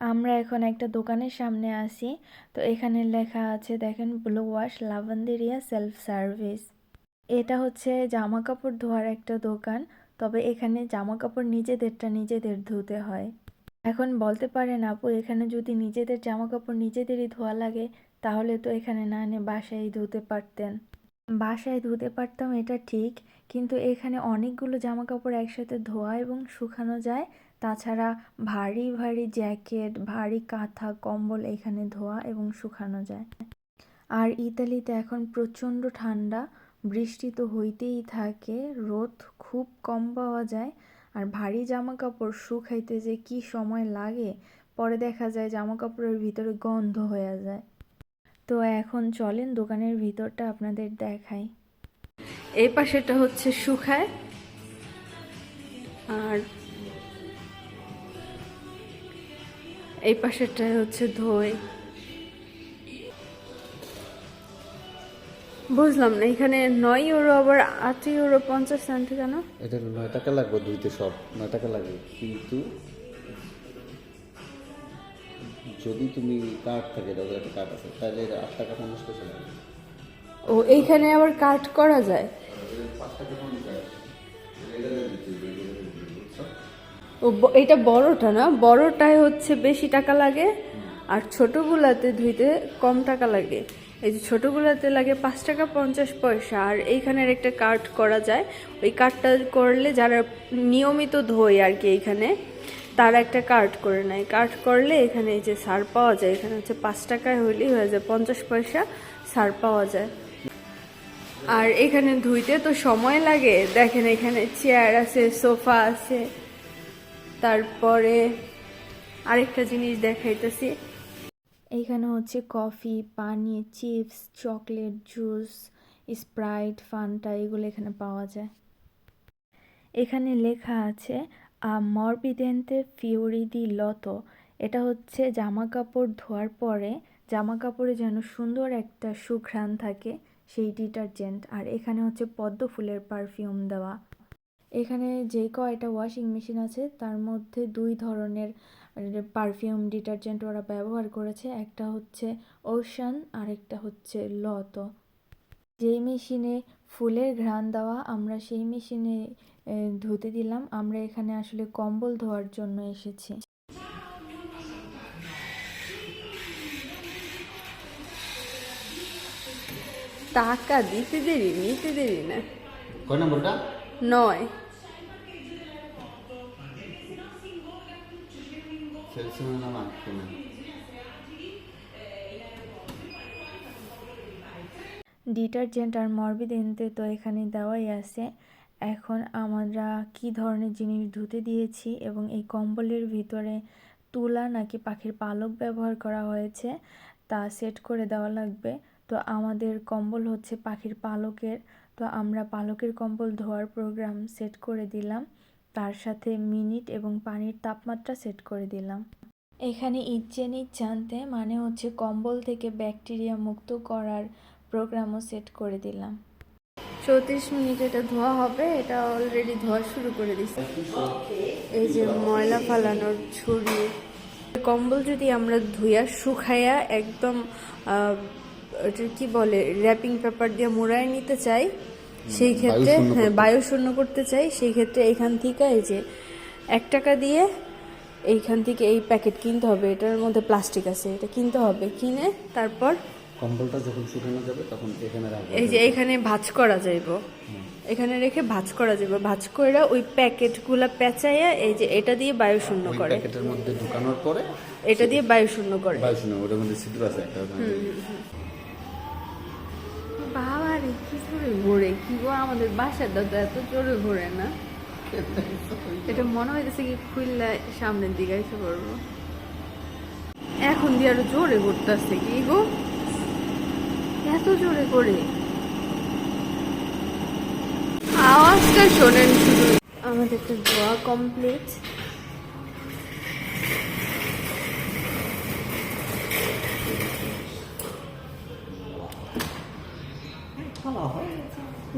আমরা এখন একটা দোকানের সামনে আছি। তো এখানে লেখা আছে, দেখেন, ব্লু ওয়াশ লাভান্দেরিয়া সেলফ সার্ভিস। এটা হচ্ছে জামা কাপড় ধোয়ার একটা দোকান, তবে এখানে জামা কাপড় নিজেদেরটা নিজেদের ধুতে হয়। এখন বলতে পারেন, আপু, এখানে যদি নিজেদের জামা কাপড় নিজেদেরই ধোয়া লাগে, তাহলে তো এখানে না এনে বাসায় ধুতে পারতেন। বাসায় ধুতে পারতাম, এটা ঠিক, কিন্তু এখানে অনেকগুলো জামা কাপড় একসাথে ধোয়া এবং শুকানো যায় তাছাড়া ভারী ভারী জ্যাকেট, ভারী কাঁথা, কম্বল এখানে ধোয়া এবং শুকানো যায়। আর ইতালিতে এখন প্রচণ্ড ঠান্ডা, বৃষ্টি তো হইতেই থাকে, রোদ খুব কম পাওয়া যায়। আর ভারী জামা কাপড় শুকাইতে যে কি সময় লাগে, পরে দেখা যায় জামা কাপড়ের ভিতরে গন্ধ হয়ে যায়। তো এখন চলেন দোকানের ভিতরটা আপনাদের দেখাই। এই পাশেটা হচ্ছে শুকায়। আর এই পাশেরটা হচ্ছে ধোয়। বুঝলাম না এখানে নয় ইউরো আবার আট ইউরো পঞ্চাশ সেন্ট কেন? এটা নয় টাকা লাগবে দুইতে সব নয় টাকা লাগবে কিন্তু যদি তুমি কার্ড থাকে তাহলে একটা কার্ড আছে তাহলে আট টাকা পঞ্চাশ পয়সা লাগবে ও এইখানে আবার কাট করা যায়? ও ব- এটা বড়টা না, বড়টায় হচ্ছে বেশি টাকা লাগে, আর ছোটগুলাতে ধুইতে কম টাকা লাগে। এই যে ছোটগুলাতে লাগে পাঁচ টাকা পঞ্চাশ পয়সা, আর এইখানের একটা কার্ড করা যায়। ওই কার্ডটা করলে যারা নিয়মিত ধোয় আর কি এইখানে, তারা একটা কার্ড করে নেয়। কার্ড করলে এখানে এই যে সার পাওয়া যায়, এখানে হচ্ছে পাঁচ টাকায় হলেই হয়ে যায়, পঞ্চাশ পয়সা সার পাওয়া যায়। আর এখানে ধুইতে তো সময় লাগে। দেখেন এখানে চেয়ার আছে, সোফা আছে। তারপরে আরেকটা জিনিস দেখাইতেছি। এইখানে হচ্ছে কফি, পানি, chips, chocolate, juice, Sprite, Fanta, এগুলো এখানে পাওয়া যায়। এখানে লেখা আছে, আ মরবিদেন্তে ফিওরি দি লতো। এটা হচ্ছে জামা কাপড় ধোয়ার পরে জামা কাপড়ে যেন সুন্দর একটা সুঘ্রাণ থাকে, সেই ডিটারজেন্ট। আর এখানে হচ্ছে পদ্ম ফুলের পারফিউম দেওয়া। এখানে যে কয়টা ওয়াশিং মেশিন আছে তার মধ্যে দুই ধরনের পারফিউম ডিটারজেন্ট ওরা ব্যবহার করেছে। একটা হচ্ছে ওশান আর একটা হচ্ছে লতো যেই মেশিনে ফুলের ঘ্রাণ দেওয়া আমরা সেই মেশিনে ধুতে দিলাম। আমরা এখানে আসলে কম্বল ধোয়ার জন্য এসেছি। টাকা দিতে দেরি নিতে দেরি না। কয় নম্বরটা? নয়। নাম আটকে না ডিটারজেন্ট আর মরবিদেন্তে তো এখানে দেওয়াই আছে। এখন আমরা কি ধরনের জিনিস ধুতে দিয়েছি এবং এই কম্বলের ভিতরে তুলা নাকি পাখির পালক ব্যবহার করা হয়েছে, তা সেট করে দেওয়া লাগবে। তো আমাদের কম্বল হচ্ছে পাখির পালকের। তো আমরা পালকের কম্বল ধোয়ার প্রোগ্রাম সেট করে দিলাম। তার সাথে মিনিট এবং পানির তাপমাত্রা সেট করে দিলাম। এখানে ইজ্জেনিক জানতে মানে হচ্ছে কম্বল থেকে ব্যাকটেরিয়া মুক্ত করার প্রোগ্রামও সেট করে দিলাম। চৌত্রিশ মিনিট এটা ধোয়া হবে এটা অলরেডি ধোয়া শুরু করে দিচ্ছে এই যে ময়লা ফালানোর ছুরি। কম্বল যদি আমরা ধুইয়া শুকাইয়া একদম কি বলে র্যাপিং পেপার দিয়ে মোড়ায় নিতে চাই সেই ক্ষেত্রে হ্যাঁ। বায়ু শূন্য করতে চাই সেই ক্ষেত্রে এখান থেকে এই যে এক টাকা দিয়ে এইখান থেকে এই প্যাকেট কিনতে হবে এটার মধ্যে প্লাস্টিক আছে এটা কিনতে হবে। কিনে তারপর কম্বলটা যখন শুকানো যাবে তখন এখানে রাখব। এই যে এখানে ভাঁজ করা যাইব। এখানে রেখে ভাঁজ করা যাইব। ভাঁজ করে ওই প্যাকেটগুলা পেঁচাইয়া এই যে এটা দিয়ে বায়ু শূন্য করে। প্যাকেটের মধ্যে ঢুকানোর পরে এটা দিয়ে বায়ু শূন্য করে। বায়ু শোনো ওটার মধ্যে ছিদ্র আছে একটা। বাবা রে কি জোরে ঘোরে কি গো আমাদের বাসার দাদা এত জোরে ঘোরে না? এটা মনে হইতেছে কি খুললে সামনের দিকে এসে পড়ব। এখন দিয়ে আরও জোরে ঘুরতেছে কি গো? এত জোরে করে। আওয়াজটা শোনেন শুধু। আমাদের তো ধোয়া কমপ্লিট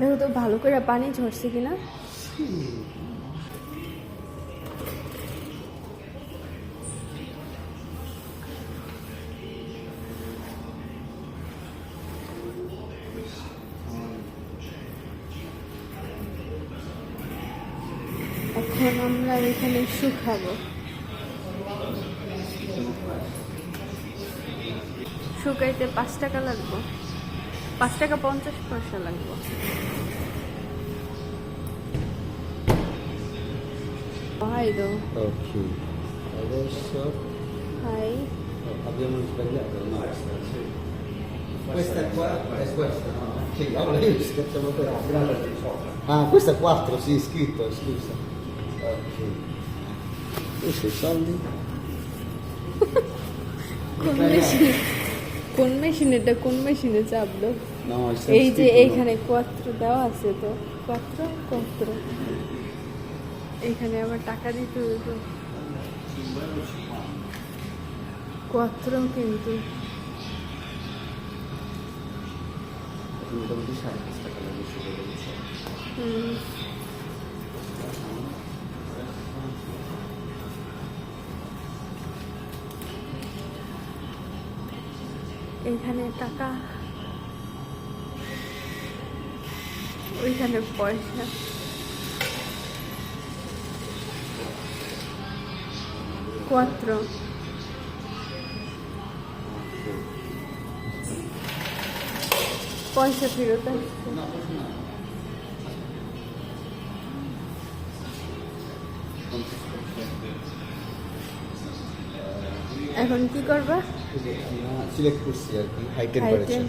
দেখো তো ভালো করে পানি ঝরছে কিনা। এখন আমরা এখানে শুকাবো। শুকাইতে পাঁচ টাকা লাগবো। পাঁচ টাকা পঞ্চাশ পয়সা লাগবে। হাই দো Ok. Adesso high abbiamo sbagliato il master. Questa è qua, è questa, no? Sì, allora io schiacciamo questa. Ah, questa è 4, sì, scritto, scusa. Ok. Questi i soldi? কোন মেশিনে কোন মেশিনে এটা কোন মেশিনে চাপলো No, il এই যে sanscrito no. এইখানে কোয়াত্র দেওয়া আছে তো কোয়াত্র কোয়াত্র এইখানে আবার টাকা দিতে হতো কোয়াত্র কিন্তু। মোটামুটি সাড়ে পাঁচ টাকা লাগে হুম, এইখানে টাকা। ওইখানে পয়সা। পয়সা ফেরত আসছে এখন কি করবা সিলেক্ট করছি আর কি high temperature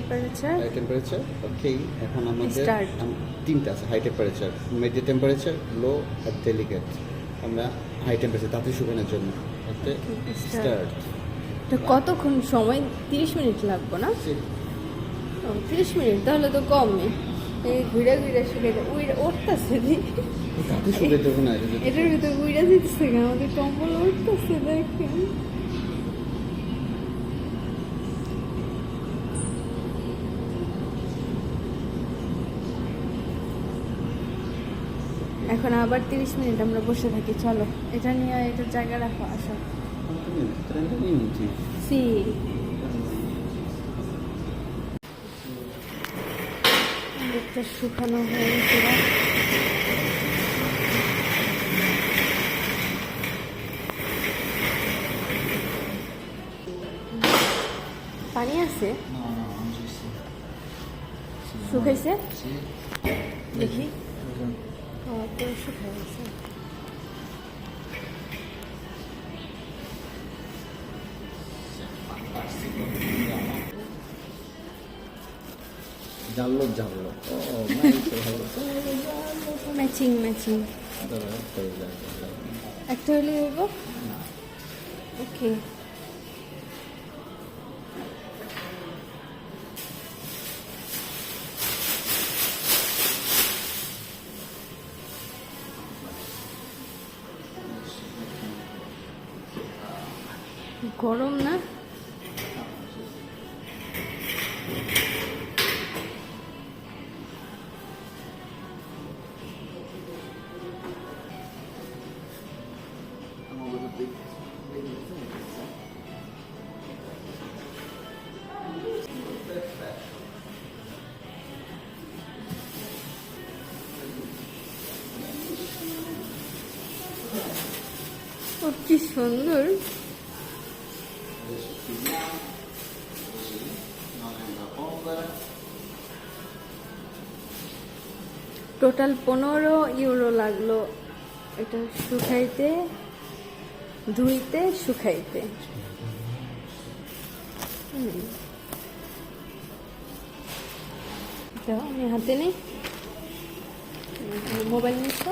high temperature okay এখন আমাদের তিনটা আছে high temperature medium temperature low আর ডেলিকেট আমরা হাই টেম্পারেচার তাতে শুকানোর জন্য ওকে স্টার্ট তো কতক্ষণ সময়? তিরিশ মিনিট লাগবে না? তিরিশ মিনিট তাহলে তো কমই। এই ঘুরে ঘুরে শুকে উইরা উঠতেছে এটার ভিতরে উইরা দিতেছে আমাদের কম্বল উঠতেছে দেখেন। এখন আবার তিরিশ মিনিট আমরা বসে থাকি চলো এটা নিয়ে এটা জায়গা রাখো আসো Quanto minuti? 30 minuti. সি একটা শুকানো হয়ে পানি আছে. শুকাইছে দেখি ও তো শুকাই গেছে. Oh, ma è ভালো ম্যাচিং ম্যাচিং. একটা হলে হইব ওকে গরম না ও কি সুন্দর টোটাল পনেরো ইউরো লাগল এটা শুকাইতে, ধুইতে, শুকাইতে। আমি হাতে নেই। মোবাইল নিচ্ছ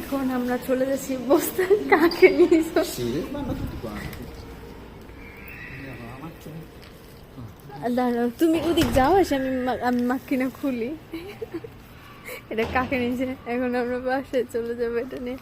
এখন আমরা চলে যাচ্ছি বস্তা কাকে নিয়ে দাঁড়াও, তুমি ওদিক যাও, এসে আমি আমি মাকিনা খুলি। এটা কাকে নিয়েছে এখন আমরা বাসায় চলে যাব এটা নিয়ে।